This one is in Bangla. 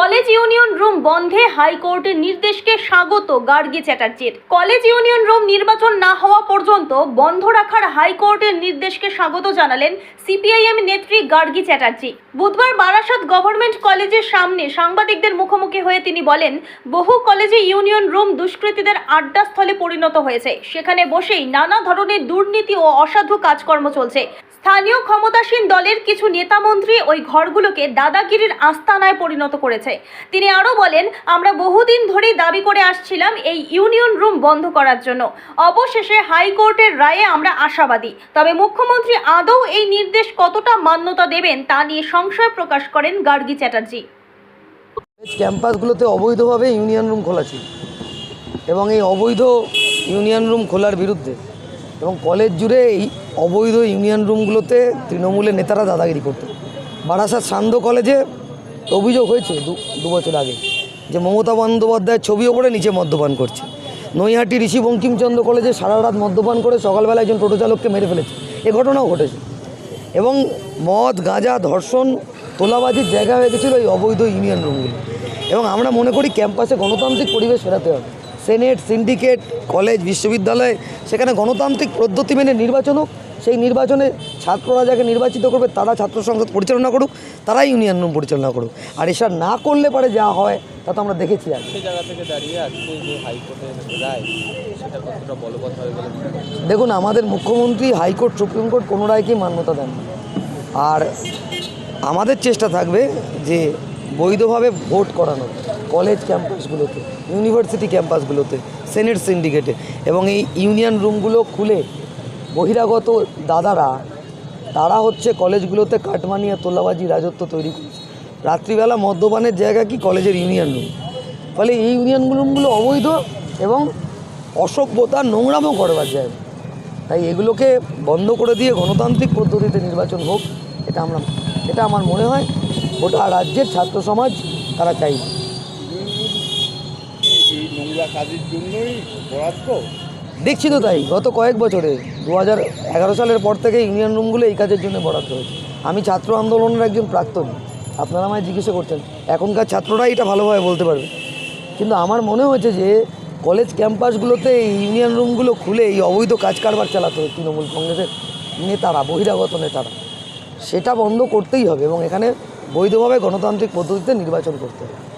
কলেজ ইউনিয়ন রুম বন্ধে হাইকোর্টের নির্দেশকে স্বাগত গার্গী চ্যাটার্জির। কলেজ ইউনিয়ন রুম নির্বাচন না হওয়া পর্যন্ত বন্ধ রাখার হাইকোর্টের নির্দেশকে স্বাগত জানালেন সিপিআইএম নেত্রী গার্গী চ্যাটার্জি। বুধবার বারাসাত গভর্নমেন্ট কলেজের সামনে সাংবাদিকদের মুখোমুখি হয়ে তিনি বলেন, বহু কলেজে ইউনিয়ন রুম দুষ্কৃতীদের আড্ডাস্থলে পরিণত হয়েছে। সেখানে বসেই নানা ধরনের দুর্নীতি ও অসাধু কাজকর্ম চলছে। স্থানীয় ক্ষমতাসীন দলের কিছু নেতামন্ত্রী ওই ঘরগুলোকে দাদাগিরির আস্তানায় পরিণত করেছে। তিনি আরও বলেন, আমরা বহুদিন ধরেই দাবি করে আসছিলাম এই ইউনিয়ন রুম বন্ধ করার জন্য। অবশেষে হাইকোর্টের রায়ে আমরা আশাবাদী। তবে মুখ্যমন্ত্রী আদৌ এই নির্দেশ কতটা মান্যতা দেবেন তা নিয়ে সংশয় প্রকাশ করেন গার্গী চ্যাটার্জি। ক্যাম্পাসগুলোতে অবৈধভাবে ইউনিয়ন রুম খোলা ছিল এবং এই অবৈধ ইউনিয়ন রুম খোলার বিরুদ্ধে এবং কলেজ জুড়ে এই অবৈধ ইউনিয়ন রুমগুলোতে তৃণমূলের নেতারা দাদাগিরি করতো। বারাসাত সান্ধ্য কলেজে অভিযোগ হয়েছে দু বছর আগে যে মমতা বন্দ্যোপাধ্যায়ের ছবি ওপরে নিচে মদ্যপান করছে। নৈহাটি ঋষি বঙ্কিমচন্দ্র কলেজে সারা রাত মদ্যপান করে সকালবেলা একজন টোটো চালককে মেরে ফেলেছে। এ ঘটনাও ঘটেছে। এবং মদ, গাঁজা, ধর্ষণ, তোলাবাজির জায়গা হয়ে গেছিল এই অবৈধ ইউনিয়ন রুমগুলো। এবং আমরা মনে করি ক্যাম্পাসে গণতান্ত্রিক পরিবেশ ফেরাতে হবে। সেনেট সিন্ডিকেট কলেজ বিশ্ববিদ্যালয় সেখানে গণতান্ত্রিক পদ্ধতি মেনে নির্বাচন হোক সেই নির্বাচনে ছাত্ররা যাকে নির্বাচিত করবে তারা ছাত্র সংসদ পরিচালনা করুক তারাই ইউনিয়ন রুম পরিচালনা করুক। আর এসব না করলে পারে যা হয় তা তো আমরা দেখেছি আর? দেখুন আমাদের মুখ্যমন্ত্রী হাইকোর্ট সুপ্রিম কোর্ট কোনো রায়কেই মান্যতা দেন আর আমাদের চেষ্টা থাকবে যে বৈধভাবে ভোট করানো কলেজ ক্যাম্পাসগুলোতে, ইউনিভার্সিটি ক্যাম্পাসগুলোতে, সেনেট সিন্ডিকেটে এবং এই ইউনিয়ন রুমগুলো খুলে বহিরাগত দাদারা, তারা হচ্ছে কলেজগুলোতে কাটমানি আর তোলাবাজি, রাজত্ব তৈরি করছে। রাত্রিবেলা মদ্যপানের জায়গা কি? কলেজের ইউনিয়ন রুম। ফলে এই ইউনিয়ন রুমগুলো অবৈধ এবং অসভ্যতা নোংরামও করবার জায়গা। তাই এগুলোকে বন্ধ করে দিয়ে গণতান্ত্রিক পদ্ধতিতে নির্বাচন হোক, এটা আমরা, এটা আমার মনে হয়। গোটা রাজ্যের ছাত্র সমাজ তারা চাইবে বরাদ্দ? দেখছি তো তাই গত কয়েক বছরে দু হাজার এগারো সালের পর থেকে ইউনিয়ন রুমগুলো এই কাজের জন্য বরাদ্দ হয়েছে। আমি ছাত্র আন্দোলনের একজন প্রাক্তন আপনারা আমায় জিজ্ঞাসা করছেন এখনকার ছাত্ররাই এটা ভালোভাবে বলতে পারবে। কিন্তু আমার মনে হয়েছে যে কলেজ ক্যাম্পাসগুলোতে এই ইউনিয়ন রুমগুলো খুলে এই অবৈধ কাজ কারবার চালাতে হবে তৃণমূল কংগ্রেসের নেতারা বহিরাগত নেতারা। সেটা বন্ধ করতেই হবে এবং এখানে বৈধভাবে গণতান্ত্রিক পদ্ধতিতে নির্বাচন করতে হবে।